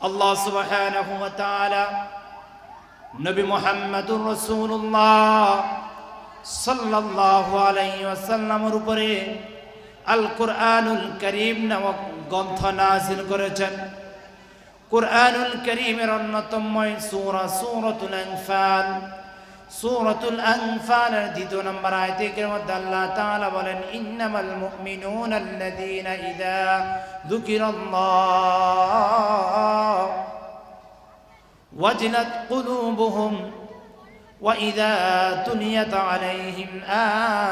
আল্লাহ সুবহানাহু ওয়া তাআলা নবী মুহাম্মদুর রাসূলুল্লাহ সাল্লাল্লাহু আলাইহি ওয়াসাল্লামের উপরে আল কোরআনুল করিম নামক গ্রন্থ নাজিল করেছেন কোরআনুল করিমের অন্যতম সূরা সূরাতুল আনফাল সূরাতুল আনফালের দ্বিতীয় নম্বর আয়াতের মধ্যে আল্লাহ তাআলা বলেন ইন্নামাল মুমিনুনা আল্লাযীনা ইযা যুকিরাল্লাহ ওয়াজিলাত কুলুবুহুম وإذا تليت عليهم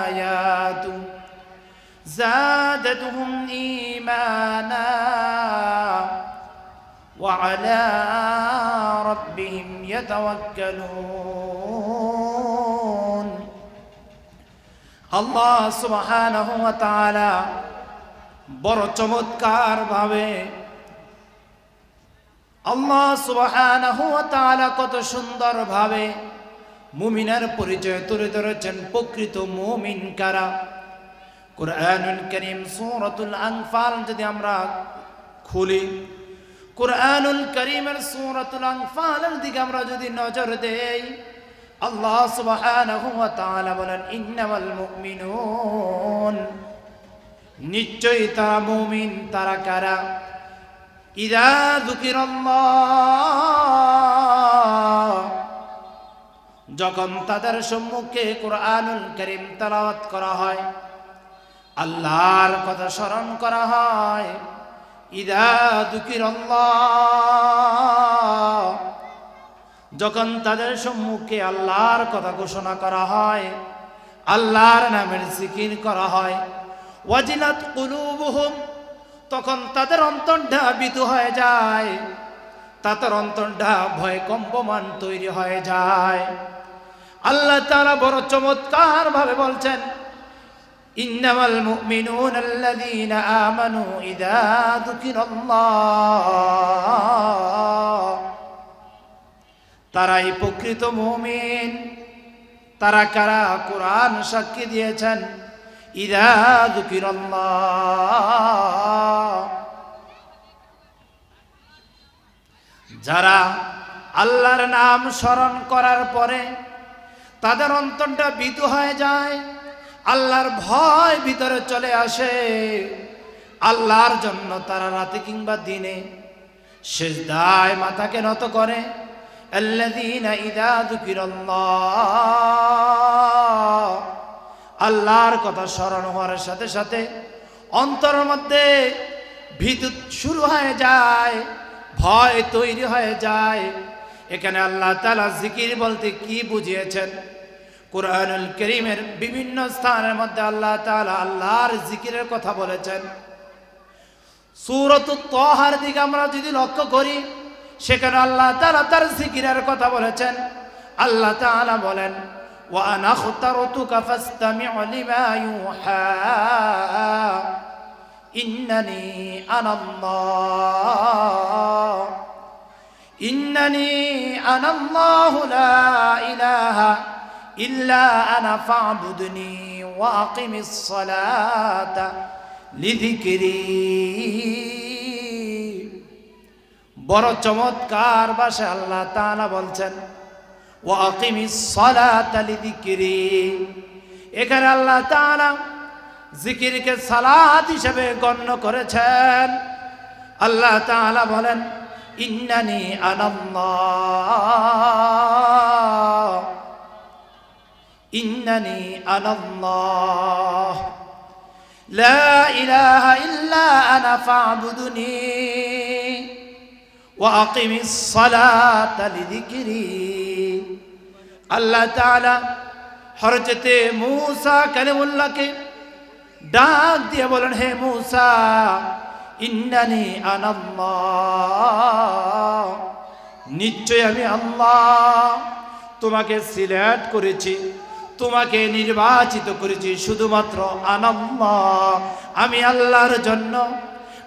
آياته زادتهم إيمانا وعلى ربهم يتوكلون আল্লাহ সুবহানাহু ওয়া তাআলা বড় চমৎকার ভাবে আল্লাহ সুবহানাহু ওয়া কত সুন্দর ভাবে মুমিনের পরিচয় তুলে ধরেছেন প্রকৃত মুমিন কারা? কোরআনুল করিম, সূরাতুল আনফাল যদি আমরা খুলি, কোরআনুল করিমের সূরাতুল আনফালের দিকে আমরা যদি নজর দেই আল্লাহ সুবহানাহু ওয়া তাআলা বলেন, ইন্নামাল মুমিনুন। নিশ্চয়ই তারা মুমিন, তারা কারা? ইদা যুকিরাল্লাহ। যখন তাদের সম্মুখে কোরআনুল করিম তালাওয়াত করা হয়, আল্লাহর কথা স্মরণ করা হয়, ইদা দুকির যখন তাদের সম্মুখে আল্লাহর কথা ঘোষণা করা হয়, আল্লাহর নামের জিকির করা হয়, ওয়াজিলাত কুলুবুহুম, তখন তাদের অন্তরটা বিতু হয়ে যায়, তাদের অন্তরটা ভয় কম্পমান তৈরি হয়ে যায়। আল্লাহ তারা বড় চমৎকার ভাবে বলছেন, ইন্নামাল মুমিনুন আল্লাযীনা আমানু ইযা যুকিরাল্লাহ। তারাই প্রকৃত মুমিন। তারা কারা? কোরআন সাক্ষী দিয়েছেন। ইদা যুকিরাল্লাহ। যারা আল্লাহর নাম স্মরণ করার পরে তাদের অন্তরটা বিতু হয়ে যায়, আল্লাহর ভয় ভিতরে চলে আসে। আল্লাহর জন্য তারা রাতে কিংবা দিনে শেষ দায় মাথাকে নত করে। আল্লাযীনা ইযা যুকিরাল্লাহ। আল্লাহর কথা স্মরণ হওয়ার সাথে সাথে অন্তরের মধ্যে ভীত শুরু হয়ে যায়, ভয় তৈরি হয়ে যায়। এখানে আল্লাহ তালা জিকির বলতে কি বুঝিয়েছেন? কোরআনুল করিমের বিভিন্ন স্থানের মধ্যে আল্লাহ তালা আল্লাহর জিকিরের কথা বলেছেন। সুরত তহার দিকে আমরা যদি লক্ষ্য করি সেখানে আল্লাহ তালা তার জিকিরের কথা বলেছেন আল্লাহ তালা বলেন وأنا اخترتك فاستمع لما يوحى إنني أنا الله إنني أنا الله لا إله إلا أنا فاعبدني وأقم الصلاة لذكري বড় চমৎকার বাসে আল্লাহ তাআলা বলছেন ও আকিমিস সালাতা লিযিকরি। এখানে আল্লাহ তাআলা জিকিরকে সালাত হিসেবে গণ্য করেছেন। আল্লাহ তাআলা বলেন, ইন্নানি আনাল্লাহ। ইন্নানি আনাল্লাহ। লা ইলাহা ইল্লা আনা ফা'বুদুনি। আকিমিস সালাতা লিযিকরি। আল্লাহ তাআলা হরজতে মূসা কালিমুল্লাহকে ডাক দিয়ে বলেন, হে মূসা, ইন্নানি আনাল্লাহ নিশ্চয় আমি আল্লাহ। তোমাকে সিলেক্ট করেছি, তোমাকে নির্বাচিত করেছি, শুধুমাত্র আনাল্লাহ আমি আল্লাহর জন্য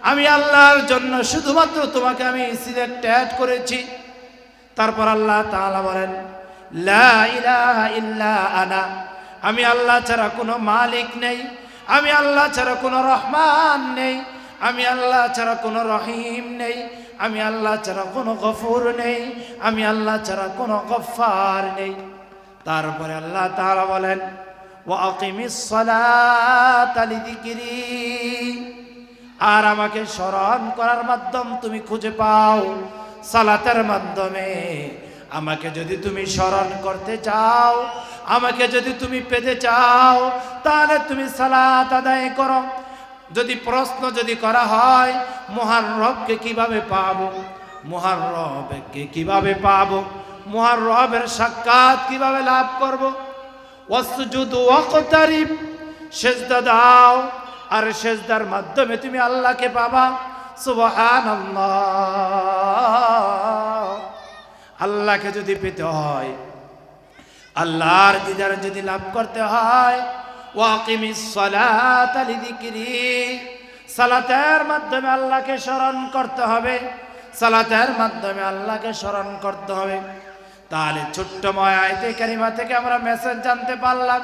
আমি আল্লাহর জন্য শুধুমাত্র তোমাকে আমি সিলেক্ট অ্যাড করেছি। তারপর আল্লাহ তাআলা বলেন আনা। আমি আল্লাহ ছাড়া কোনো মালিক নেই। আমি আল্লাহ ছাড়া কোনো রহমান নেই। আমি আল্লাহ ছাড়া কোনো রহিম নেই। আমি আল্লাহ ছাড়া কোনো গফুর নেই। আমি আল্লাহ ছাড়া কোনো গফার নেই। তারপরে আল্লাহ তাআলা বলেন, ওয়া আকিমিস সালাতা লিযিকরি। আর আমাকে স্মরণ করার মাধ্যম তুমি খুঁজে পাও। সালাতের মাধ্যমে। আমাকে যদি তুমি স্মরণ করতে চাও, আমাকে যদি তুমি পেতে চাও, তাহলে তুমি সালাত আদায় করো। যদি প্রশ্ন যদি করা হয় মহান রবকে কীভাবে পাবো? মহান রবকে কীভাবে পাবো? মহান রবের সাক্ষাৎ কীভাবে লাভ করব? ওয়াসজুদু ওয়াকতারিব, সেজদা দাও। আর সেজদার মাধ্যমে তুমি আল্লাহকে পাবা। সুবহানাল্লাহ। আল্লাহকে যদি পেতে হয়, আল্লাহর দিদার যদি লাভ করতে হয় সালাতের মাধ্যমে আল্লাহকে স্মরণ করতে হবে। সালাতের মাধ্যমে আল্লাহকে স্মরণ করতে হবে। তাহলে ছোট্ট ময়াইতে কারিমা থেকে আমরা মেসেজ জানতে পারলাম।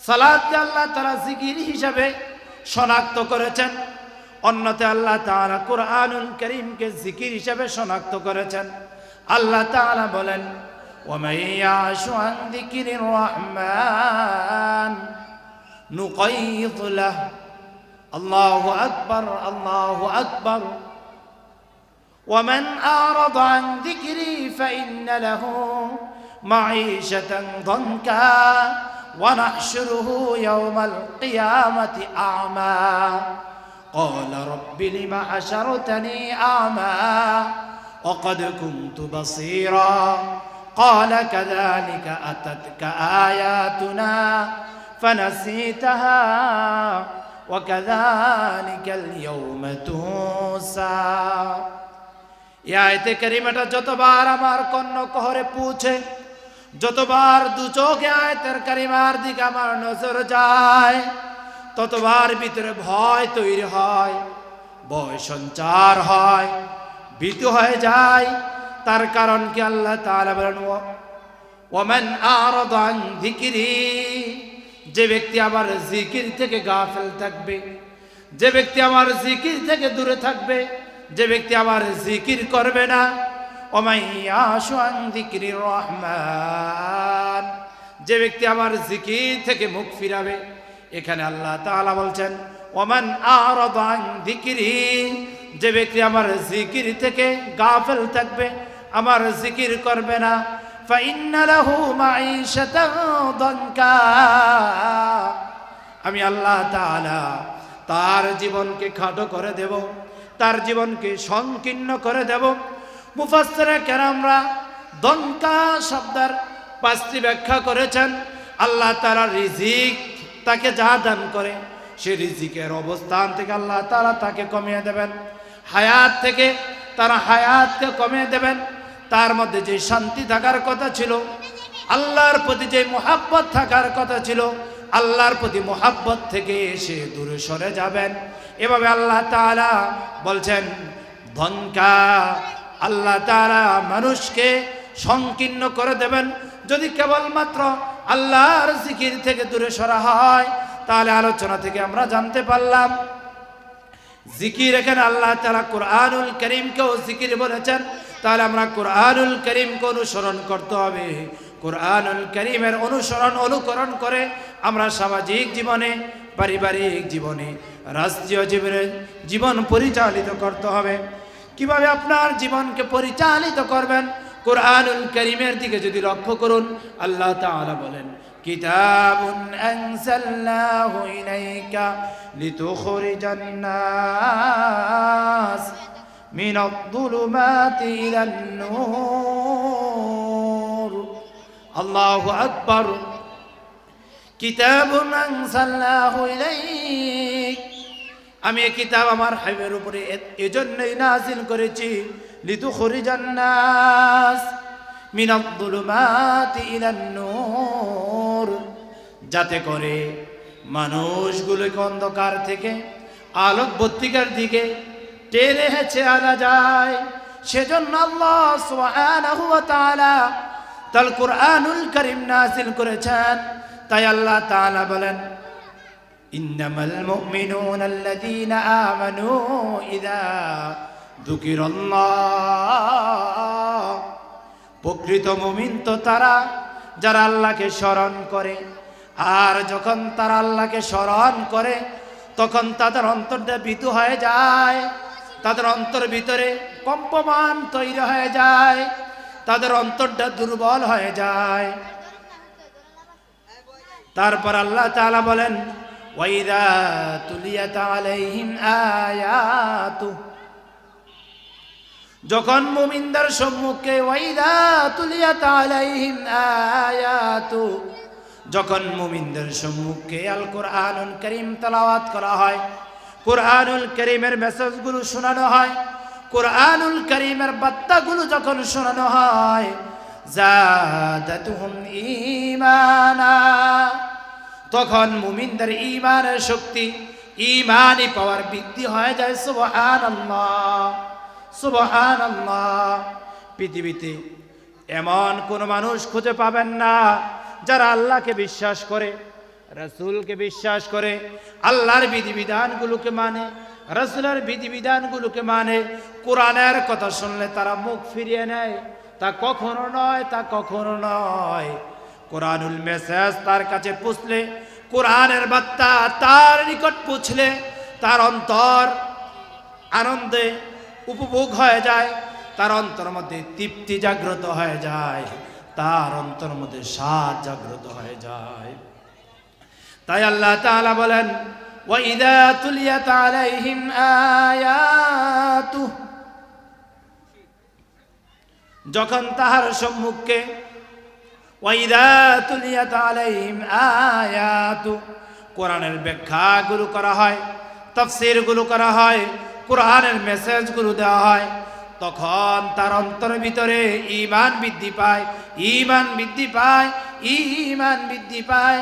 সালাদকে আল্লাহ তারা জিকির হিসাবে শনাক্ত করেছেন অন্যতে আল্লাহ তাআলা কুরআনুল করিমকে জিকির হিসাবে শনাক্ত করেছেন আল্লাহ তাআলা বলেন ومن يعش عن ذكر الرحمن نقيض له الله أكبر الله أكبر ومن أعرض عن ذكري فإن له معيشة ضنكا ونحشره يوم القيامة أعمى قال رب لم حشرتني أعمى وقد كنت بصيرا قال كذلك أتتك آياتنا فنسيتها وكذلك اليوم تنسى এই আয়তে কারিমাটা যতবার আমার কর্ণ কহরে পৌঁছে যতবার দু চোখে আয়তের কারিমার দিকে আমার নজর যায়। ততবার ভিতরে ভয় তৈরি হয়, ভয় সঞ্চার হয়, ভীতু হয়ে যায়। তার কারণ কি আল্লাহ তাআলা বলেন ওমান আরাদ আন যে ব্যক্তি আমার জিকির থেকে গাফেল থাকবে, যে ব্যক্তি আমার জিকির থেকে দূরে থাকবে, যে ব্যক্তি আমার জিকির করবে না ওমাই রহমান। যে ব্যক্তি আমার জিকির থেকে মুখ ফিরাবে, এখানে আল্লাহ তালা বলছেন, ওমান আর দিকিরি। যে ব্যক্তি আমার জিকির থেকে গাফেল থাকবে, আমার জিকির করবে না। আমি আল্লাহ তার জীবনকে খাটো করে দেব, তার জীবনকে সংকীর্ণ করে দেব মুফাসসিরে কেরামরা দঙ্কা শব্দের পাঁচটি ব্যাখ্যা করেছেন। আল্লাহ তাআলা রিজিক তাকে যা দান করে, সে রিজিকের অবস্থান থেকে আল্লাহ তাআলা তাকে কমিয়ে দেবেন। হায়াত থেকে তারা হায়াতকে কমিয়ে দেবেন। তার মধ্যে যে শান্তি থাকার কথা ছিল, আল্লাহর প্রতি যে মোহাব্বত থাকার কথা ছিল, আল্লাহর প্রতি মোহাব্বত থেকে এসে দূরে সরে যাবেন। এভাবে আল্লাহ তাআলা বলছেন ধনকা আল্লাহ তারা মানুষকে সংকীর্ণ করে দেবেন। যদি কেবলমাত্র আল্লাহর জিকির থেকে দূরে সরা হয়, তাহলে আলোচনা থেকে আমরা জানতে পারলাম, জিকির এখানে আল্লাহ তারা কোরআনুল করিমকেও জিকির বলেছেন। তাহলে আমরা কোরআনুল করিমকে অনুসরণ করতে হবে। কোরআনুল করিমের অনুসরণ, অনুকরণ করে আমরা সামাজিক জীবনে, পারিবারিক জীবনে, রাষ্ট্রীয় জীবনে জীবন পরিচালিত করতে হবে। কীভাবে আপনার জীবনকে পরিচালিত করবেন? কোরআনুল করিমের দিকে যদি লক্ষ্য করুন, আল্লাহ তাআলা বলেন, কিতাবুন আনসালনাহু ইলাইকা লিতুখরিজান নাস মিনাদ যুলুমাতি ইলান নূর। আল্লাহু আকবার। কিতাবুন আনসালনাহু ইলাইকা আমি এই কিতাব আমার হাইবের উপরে এ- এজন্যই নাজিল করেছি। লিতু খরিজান নাস মিনাদ-দুলুমাতি ইলান নূর। যাতে করে মানুষগুলোকে অন্ধকার থেকে আলোক বত্তিকার দিকে টেনে হেঁচে আনা যায়। সেজন্য আল্লাহ সুবহানাহু ওয়া তাআলা তাল কুরআনুল করিম নাজিল করেছেন। তাই আল্লাহ তাআলা বলেন إنما المؤمنون الذين آمنوا إذا দুকিরল্লাহ প্রকৃত মুমিন তো তারা যারা আল্লাহকে স্মরণ করে আর যখন তারা আল্লাহকে স্মরণ করে তখন তাদের অন্তরটা ভীতু হয়ে যায় তাদের অন্তর ভিতরে কম্পমান তৈরি হয়ে যায় তাদের অন্তরটা দুর্বল হয়ে যায় তারপর আল্লাহ তাআলা বলেন ওয়াইদা তুলিয়াত আলাইহিম আয়াতু যখন মুমিনদের সম্মুখে ওয়াইদা তুলিয়াত আলাইহিম আয়াতু যখন মুমিনদের সম্মুখে আল কোরআনুল করিম তেলাওয়াত করা হয়, কোরআনুল করিমের মেসেজগুলো শোনানো হয়, কোরআনুল করিমের বার্তাগুলো যখন শোনানো হয়, জাদাতুহুম ঈমানা। তখন মুমিনদের ইমানের শক্তি ইমানই পাওয়ার বৃদ্ধি হয়ে যায়। সুবহানাল্লাহ সুবহানাল্লাহ। পৃথিবীতে এমন কোন মানুষ খুঁজে পাবেন না যারা আল্লাহকে বিশ্বাস করে, রসুলকে বিশ্বাস করে, আল্লাহর বিধিবিধানগুলোকে মানে রসুলের বিধিবিধানগুলোকে মানে। কোরআনের কথা শুনলে তারা মুখ ফিরিয়ে নেয়। তা কখনো নয়, তা কখনো নয়। কোরআনুল মেসেজ তার কাছে পুছলে কোরআনের বার্তা তার নিকট পুছলে তার অন্তর আনন্দে উপভোগ হয়ে যায় তার অন্তর মধ্যে তৃপ্তি জাগ্রত হয়ে যায় তার অন্তর মধ্যে স্বাদ জাগ্রত হয়ে যায় তাই আল্লাহ তাআলা বলেন وَإِذَا تُلِيَتْ عَلَيْهِمْ آيَاتُهُ যখন তাহার সম্মুখে ওয়াইদা তুলিয়াত আলাইহিম আয়াতু। কোরআনের ব্যাখ্যাগুলো করা হয়, তাফসীরগুলো করা হয়, কোরআনের মেসেজগুলো দেওয়া হয়। তখন তার অন্তরের ভিতরে ঈমান বৃদ্ধি পায়, ঈমান বৃদ্ধি পায়, ঈমান বৃদ্ধি পায়।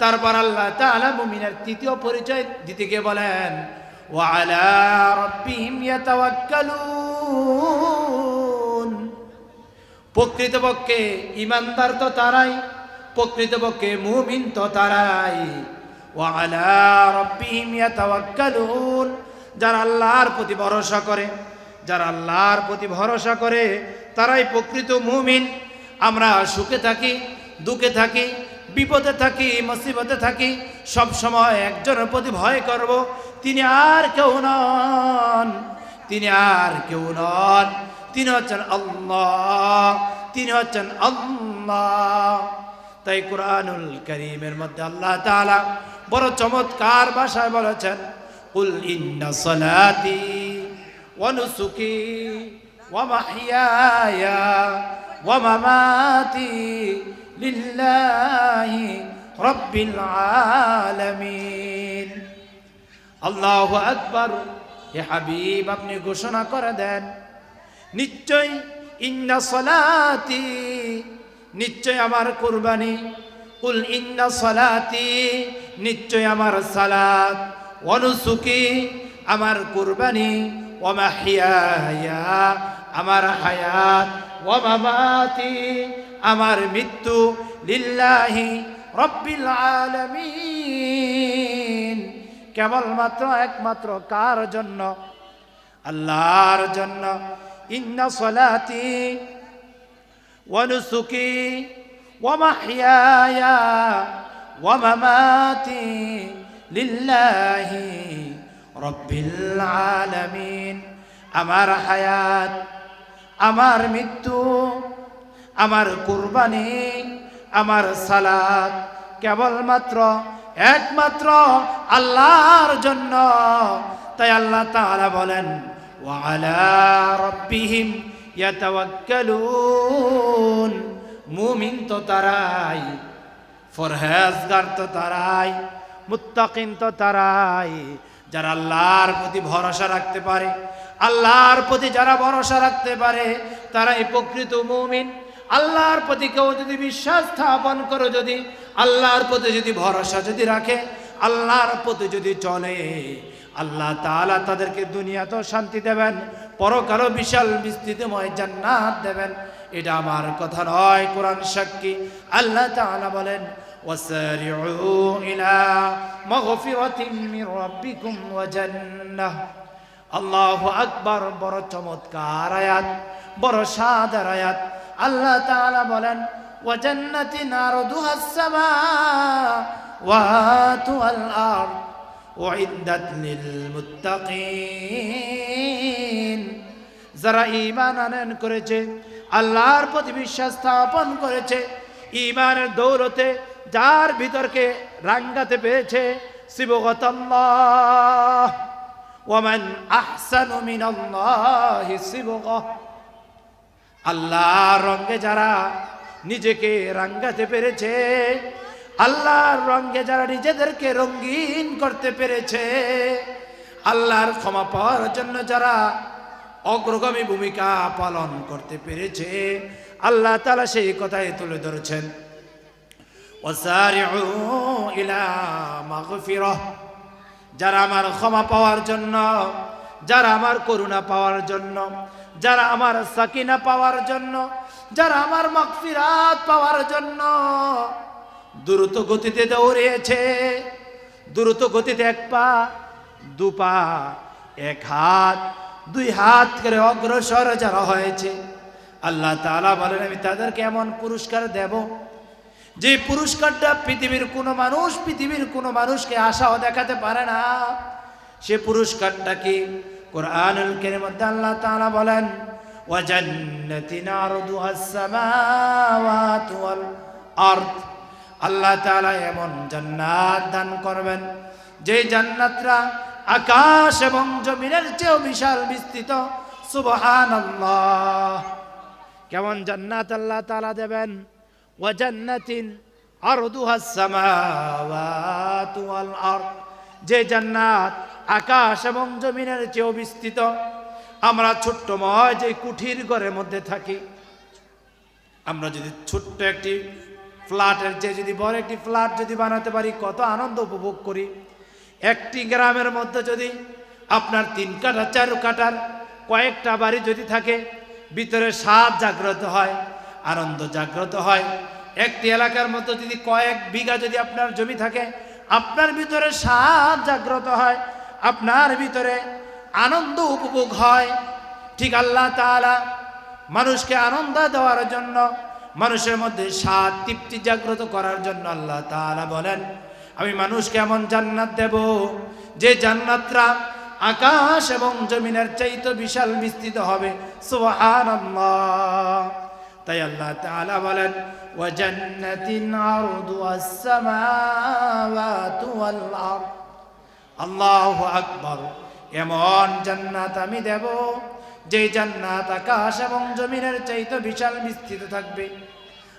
তারপর আল্লাহ তাআলা মুমিনের তৃতীয় পরিচয় দিতে গিয়ে বলেন ওয়ালা রাব্বিহিম ইয়াতাওয়াক্কালুন। প্রকৃতপক্ষে ইমানদার তো তারাই, প্রকৃতপক্ষে মুমিন তো তারাই। যারা আল্লাহর প্রতি ভরসা করে, যারা আল্লাহর প্রতি ভরসা করে, তারাই প্রকৃত মুমিন। আমরা সুখে থাকি, দুঃখে থাকি, বিপদে থাকি, মুসিবতে থাকি, সব সময় একজনের প্রতি ভয় করব। তিনি আর কেউ নন, তিনি আর কেউ নন। তিনি হচ্ছেন আল্লাহ, তিনি হচ্ছেন আল্লাহ। তাই কোরআনুল করিমের মধ্যে আল্লাহ তাআলা বড় চমৎকার ভাষায় বলেছেন, কুল ইন্না সলাতি ওয়া নুসুকি ওয়া মাহইয়ায়া ওয়া মামাতি লিল্লাহি রাব্বিল আলামিন। আল্লাহু আকবার। হে হাবিব আপনি ঘোষণা করে দেন নিশ্চয় ইন্না সলাতি, নিশ্চয় আমার কুরবানি। উল ইন্না সলাতি, নিশ্চয় আমার সালাত। অনুসুকি আমার কুরবানি। ওমাহিয়া আমার হায়াত। ওমামাতি আমার মৃত্যু লিল্লাহি রব্বিল আলামিন। কেবলমাত্র একমাত্র কার জন্য? আল্লাহর জন্য। ইন্না সলাতি ونسكي ومحياي ومماتي لله رب العالمين আমার হায়াত আমার মৃত্যু আমার কুরবানি আমার সালাত কেবলমাত্র একমাত্র আল্লাহর জন্য তাই আল্লাহ তাআলা বলেন ওয়ালা রব্বিহিম ইয়াতাওয়াক্কালুন মুমিন তো তারাই ফরহেজগার তো তারাই, মুত্তাকিন তো তারাই, যারা আল্লাহর প্রতি ভরসা রাখতে পারে, আল্লাহর প্রতি যারা ভরসা রাখতে পারে, তারাই প্রকৃত মুমিন। আল্লাহর প্রতি কেউ যদি বিশ্বাস স্থাপন করো, যদি আল্লাহর প্রতি যদি ভরসা যদি রাখে, আল্লাহর প্রতি যদি চলে আল্লাহ তাআলা তাদেরকে দুনিয়াতেও শান্তি দেবেন পরকালও বিশাল বিস্তৃতময় জান্নাত দেবেন এটা আমার কথা নয় কোরআন সাক্ষী আল্লাহ তাআলা বলেন وسارعوا إلى مغفرة من ربكم وجنة আল্লাহ আকবার বড় চমৎকার আয়াত বড় সাদার আয়াত আল্লাহ তাআলা বলেন وجنة عرضها السماوات ওয়াইদাত লিল যারা ইমান আনয়ন করেছে, আল্লাহর প্রতি বিশ্বাস স্থাপন করেছে ইমানের দৌড়তে যার ভিতরকে রাঙ্গাতে পেরেছে সিবগতাল্লাহ ওমান আহসানু আল্লাহর রঙে যারা নিজেকে রাঙ্গাতে পেরেছে আল্লাহর রঙ্গে যারা নিজেদেরকে রঙ্গিন করতে পেরেছে, আল্লাহর ক্ষমা পাওয়ার জন্য যারা অগ্রগামী ভূমিকা পালন করতে পেরেছে, আল্লাহ তালা সেই কথাই তুলে ধরেছেন। যারা আমার ক্ষমা পাওয়ার জন্য, যারা আমার করুণা পাওয়ার জন্য, যারা আমার সাকিনা পাওয়ার জন্য, যারা আমার মকফিরাত পাওয়ার জন্য দ্রুত গতিতে দৌড়িয়েছে। দ্রুত গতিতে এক পা, দু পা, এক হাত, দুই হাত করে অগ্রসর যারা হয়েছে। আল্লাহ তালা বলেন, আমি তাদেরকে এমন পুরস্কার দেব যে পুরস্কারটা পৃথিবীর কোনো মানুষ, পৃথিবীর কোনো মানুষকে আশাও দেখাতে পারে না। সে পুরস্কারটা কি? কোরআনুল কারীমের মধ্যে আল্লাহ তাআলা বলেন ওয়াজান্নাতিন আরদুহাস সামাওয়াতু ওয়াল আরদ। আল্লাহ তাআলা এমন জান্নাত দান করবেন যে জান্নাতরা আকাশ এবং জমিনের চেয়েও বিশাল বিস্তৃত। সুবহানাল্লাহ। কেমন জান্নাত আল্লাহ তালা দেবেন? ও আরদ। যে জান্নাত আকাশ এবং জমিনের চেয়েও বিস্তৃত। আমরা ছোট্ট ছোট্টময় যে কুঠির ঘরের মধ্যে থাকি, আমরা যদি ছোট্ট একটি ফ্ল্যাটের যে যদি বড় একটি ফ্ল্যাট যদি বানাতে পারি, কত আনন্দ উপভোগ করি। একটি গ্রামের মধ্যে যদি আপনার তিন কাঠা, চার কাঠার কয়েকটা বাড়ি যদি থাকে, ভিতরে স্বাদ জাগ্রত হয়, আনন্দ জাগ্রত হয়। একটি এলাকার মধ্যে যদি কয়েক বিঘা যদি আপনার জমি থাকে, আপনার ভিতরে স্বাদ জাগ্রত হয়, আপনার ভিতরে আনন্দ উপভোগ হয়। ঠিক আল্লাহ তাআলা মানুষকে আনন্দ দেওয়ার জন্য মানুষের মধ্যে স্বাদ তৃপ্তি জাগ্রত করার জন্য আল্লাহ তাআলা বলেন, আমি মানুষকে এমন জান্নাত দেব যে জান্নাতরা আকাশ এবং জমিনের চাইতে বিশাল বিস্তৃত হবে। তাই আল্লাহ তাআলা বলেন ওয়াল আরদ। এমন জান্নাত আমি দেব যে জান্নাত আকাশ এবং জমিনের চাইতে বিশাল বিস্তৃত থাকবে।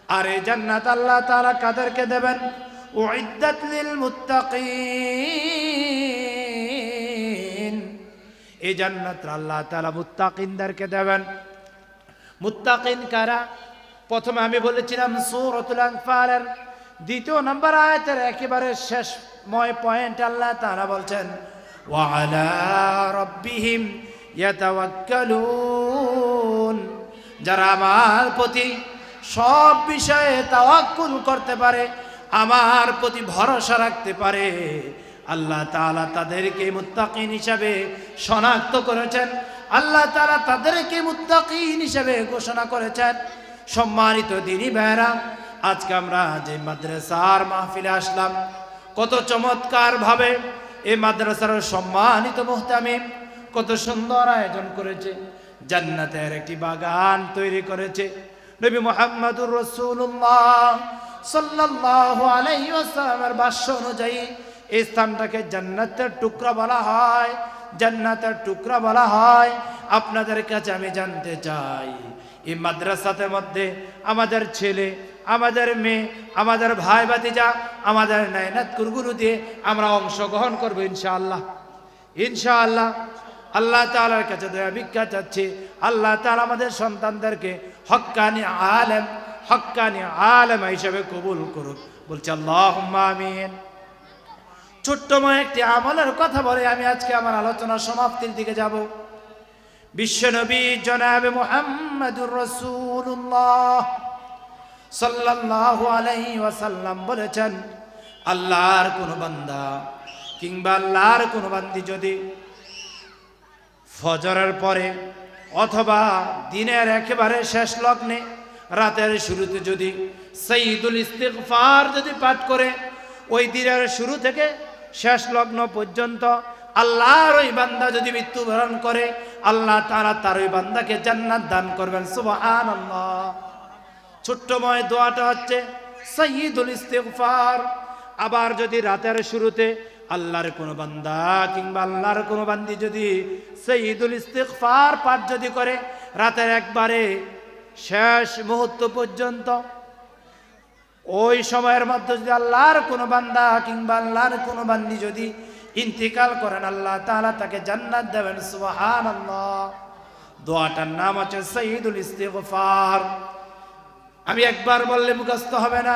আর এই জান্নাত আল্লাহ তাআলা কাদেরকে দেবেন? লিল মুত্তাকিন। এই জান্নাত আল্লাহ তাআলা মুত্তাকিনদেরকে দেবেন। মুত্তাকিন কারা? প্রথমে আমি বলেছিলাম সূরাতুল আনফালের দ্বিতীয় নম্বর আয়াতের একেবারে শেষময় পয়েন্ট আল্লাহ তাআলা বলছেন, ওয়া আলা রাব্বিহিম যারা আমার প্রতি সব বিষয়ে তাওয়াক্কুল করতে পারে, আমার প্রতি ভরসা রাখতে পারে, আল্লাহ তাআলা তাদেরকে মুত্তাকিন হিসাবে শনাক্ত করেছেন। আল্লাহ তাআলা তাদেরকে মুত্তাকিন হিসাবে ঘোষণা করেছেন। সম্মানিত দিনী ভাইরা আজকে আমরা যে মাদ্রাসার মাহফিলে আসলাম, কত চমৎকার ভাবে এই মাদ্রাসার সম্মানিত মোহতামি কত সুন্দর আয়োজন করেছে, জান্নাতের একটি বাগান তৈরি করেছে। নবী মোহাম্মদুর রসুল্লাহ সাল্লাল্লাহু আলাইহি ওয়াসাল্লামের ভাষ্য অনুযায়ী, এই স্থানটাকে জান্নাতের টুকরা বলা হয়। জান্নাতের টুকরা বলা হয়, আপনাদের কাছে আমি জানতে চাই, এই মাদ্রাসাতে মধ্যে আমাদের ছেলে, আমাদের মেয়ে, আমাদের ভাই ভাতিজা, আমাদের নায়নাত দিয়ে আমরা অংশগ্রহণ করব ইনশাআল্লাহ। ইনশাআল্লাহ আল্লাহ তাআলার কাছে দয়া ভিক্ষা চাচ্ছি। আল্লাহ তালা আমাদের সন্তানদেরকে হক্কানি আলেম হক্কানি আলেম হিসেবে কবুল করুক। বলছে আল্লাহ আমিন। ছোট্টময় একটি আমলের কথা বলে আমি আজকে আমার আলোচনা সমাপ্তির দিকে যাব। বিশ্বনবী জনাবে মোহাম্মদুর রসুল্লাহ সাল্লাল্লাহু আলাইহি ওয়াসাল্লাম বলেছেন, আল্লাহর কোন বান্দা কিংবা আল্লাহর কোন বান্দি যদি ফজরের পরে অথবা দিনের একেবারে শেষ লগ্নে, রাতের শুরুতে যদি সঈদুল ইস্তিগফার যদি পাঠ করে, ওই দিনের শুরু থেকে শেষ লগ্ন পর্যন্ত আল্লাহর ওই বান্দা যদি মৃত্যুবরণ করে, আল্লাহ তারা তার ওই বান্দাকে জান্নাত দান করবেন। সুবহানাল্লাহ। ছোট্টময় দোয়াটা হচ্ছে সঈদুল ইস্তিগফার। আবার যদি রাতের শুরুতে আল্লাহর কোনো বান্দা কিংবা আল্লাহর কোনো বান্দি যদি সঈদুল ইস্তিগফার পাঠ যদি করে, রাতের একবারে শেষ মুহূর্ত পর্যন্ত, ওই সময়ের মধ্যে যদি আল্লাহর কোনো বান্দা কিংবা আল্লাহর কোনো বান্দি যদি ইন্তিকাল করেন, আল্লাহ তাআলা তাকে জান্নাত দেবেন, সুবহানাল্লাহ। দোয়াটার নাম হচ্ছে সঈদুল ইস্তিগফার। আমি একবার বললে মুখস্থ হবে না।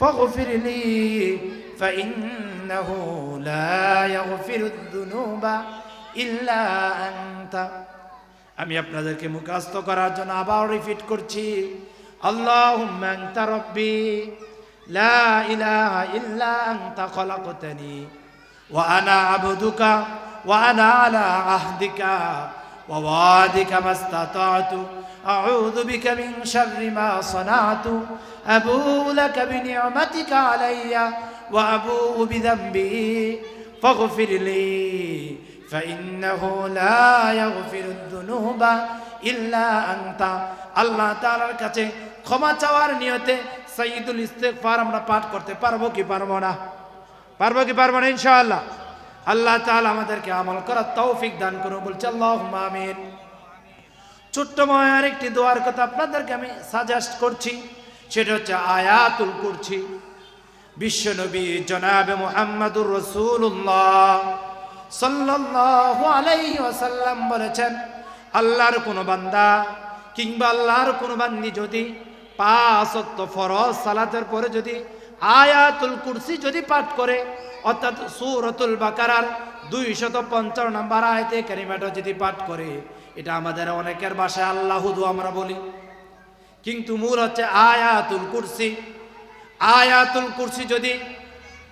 فاغفر لي فإنه لا يغفر الذنوب إلا أنت আমি আপনাদেরকে মুখাস্ত করার জন্য আবার রিপিট করছি আল্লাহুম্মা আনতা রাব্বি লা ইলাহা ইল্লা আনতা খলাকতানি ওয়া আনা আবদুকা ওয়া আনা আলা আহদিকা ووعدك ما استطعت أعوذ بك من شر ما صنعت أبوء لك بنعمتك علي وأبوء بذنبي فاغفر لي فإنه لا يغفر الذنوب إلا أنت আল্লাহ তাআলার কাছে ক্ষমা চাওয়ার নিয়তে সাইয়্যিদুল ইস্তেগফার আমরা পাঠ করতে পারবো কি পারবো না পারবো কি পারবো না ইনশাআল্লাহ আল্লাহ তাআলা আমাদেরকে আমল করার তৌফিক দান করুন, বলছে আল্লাহুম্মা আমিন। ছোট্টময় আরেকটি দোয়ার কথা আপনাদেরকে আমি সাজেস্ট করছি, সেটা হচ্ছে আয়াতুল কুরসি। বিশ্বনবী জনাবে মুহাম্মাদুর রাসূলুল্লাহ সাল্লাল্লাহু আলাইহি ওয়াসাল্লাম বলেছেন, আল্লাহর কোনো বান্দা কিংবা আল্লাহর কোনো বান্দি যদি পাঁচ ফরজ সালাতের পরে যদি আয়াতুল কুরসি যদি পাঠ করে, অর্থাৎ সূরাতুল বাকারার দুইশত পঞ্চান্ন নম্বর আয়তে কারিমাটা যদি পাঠ করে, এটা আমাদের অনেকের ভাষায় আল্লাহুদু আমরা বলি। কিন্তু মূল হচ্ছে আয়াতুল কুরসি। আয়াতুল কুরসি যদি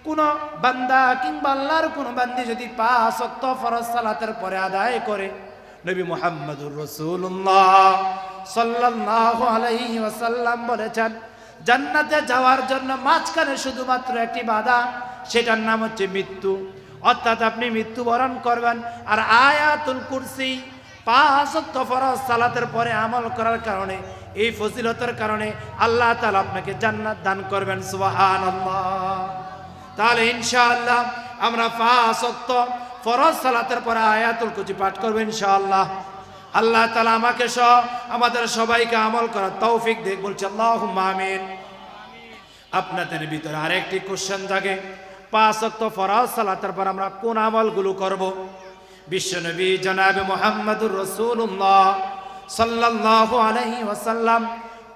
কোন বান্দা কিংবা আল্লাহর কোন বান্দি যদি পাঁচ ওয়াক্ত ফরজ সালাতের পরে আদায় করে, নবী মুহাম্মদুর রসুল্লাহ সাল্লাল্লাহু আলাইহি ওয়াসাল্লাম বলেছেন জান্নাতে যাওয়ার জন্য মাঝখানে শুধুমাত্র একটি বাধা, সেটার নাম হচ্ছে মৃত্যু। অর্থাৎ আপনি মৃত্যুবরণ করবেন আর আয়াতুল কুরসি পাঁচ ওয়াক্ত ফরজ সালাতের পরে আমল করার কারণে, এই ফজিলতের কারণে আল্লাহ তাআলা আপনাকে জান্নাত দান করবেন, সুবহানাল্লাহ। তাহলে ইনশাআল্লাহ আমরা পাঁচ ওয়াক্ত ফরজ সালাতের পরে আয়াতুল কুরসি পাঠ করব ইনশাআল্লাহ। আল্লাহ তাআলা আমাকে সহ আমাদের সবাইকে আমল করার তৌফিক দেখ বলছে আল্লাহুম্মা আমিন। আপনাদের ভিতরে আরেকটি কোশ্চেন থাকে পাঁচ ওয়াক্ত ফরজ সালাতের পর আমরা কোন আমলগুলো করব? বিশ্বনবী জনাবে মোহাম্মদুর রসুল্লাহ সাল্লাল্লাহু আলাইহি ওয়াসাল্লাম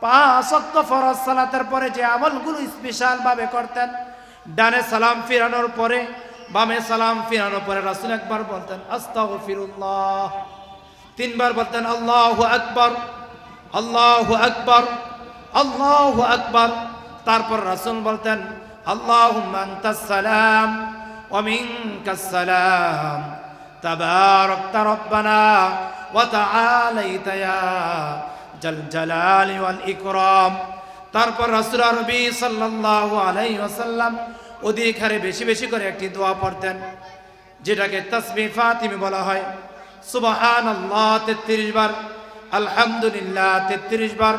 পাঁচ ওয়াক্ত ফরজ সালাতের পরে যে আমলগুলো স্পেশাল ভাবে করতেন, ডানে সালাম ফিরানোর পরে বামে সালাম ফিরানোর পরে রাসূল একবার বলতেন, আস্তাগফিরুল্লাহ। তিনবার বলতেন আল্লাহু আকবার আল্লাহু আকবার আল্লাহু আকবার তারপর রাসূল বলতেন আল্লাহুম্মা আনতাস সালাম ওয়া মিনকাস সালাম تباركت ربنا وتعاليت يا جل الجلال والإكرام তারপর রাসূল আরবি সাল্লাল্লাহু আলাইহি ওয়াসাল্লাম অধিক হারে বেশি বেশি করে একটি দোয়া পড়তেন যেটাকে তাসবিহ ফাতিমি বলা হয় সুবহানাল্লাহ 33 বার। আলহামদুলিল্লাহ 33 বার।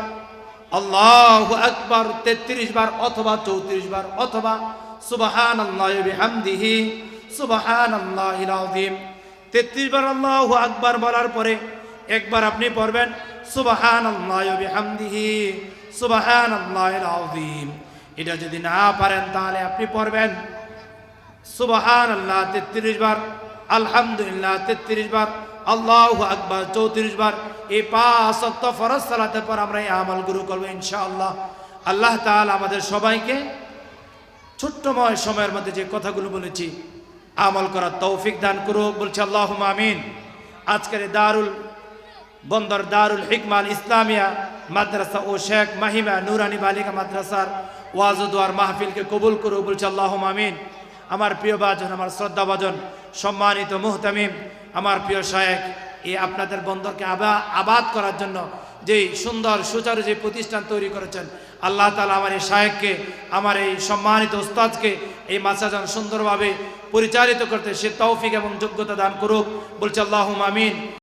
আল্লাহু আকবার 33 বার অথবা 34 বার অথবা সুবহানাল্লাহি বিহামদিহি, সুবহানাল্লাহিল আযীম। 33 বার আল্লাহু আকবার বলার পরে একবার আপনি পড়বেন, সুবহানাল্লাহি বিহামদিহি, সুবহানাল্লাহিল আযীম। এটা যদি না পারেন তাহলে আপনি পড়বেন, সুবহানাল্লাহ 33 বার। আলহামদুলিল্লাহ 33 বার। আল্লাহ আকবার, চৌত্রিশ বার। এই পাঁচ ফরজ সালাতের পর আমরা এই আমলগুলো করব ইনশাআল্লাহ। আল্লাহ তাআলা আমাদের সবাইকে ছোট্টময় সময়ের মধ্যে যে কথাগুলো বলেছি, আমল করার তৌফিক দান করুক, বলছে আল্লাহ আমিন। আজকের দারুল বন্দর, দারুল হিকমাল ইসলামিয়া মাদ্রাসা ও শেখ মাহিমা নুরানি বালিকা মাদ্রাসার ওয়াজুদ্দার মাহফিলকে কবুল করুক, বলছে আল্লাহ আমিন। আমার প্রিয় বাজন আমার শ্রদ্ধা বাজন সম্মানিত মুহতামিম আমার প্রিয় শায়েক এই আপনাদের বন্দরকে আবা, আবাদ করার জন্য যে সুন্দর, সুচারু যে প্রতিষ্ঠান তৈরি করেছেন, আল্লাহ তালা আমার এই শায়েককে আমার এই সম্মানিত উস্তাদকে এই মাসাজান সুন্দরভাবে পরিচালিত করতে সে তৌফিক এবং যোগ্যতা দান করুক। বলছে আল্লাহ আমিন।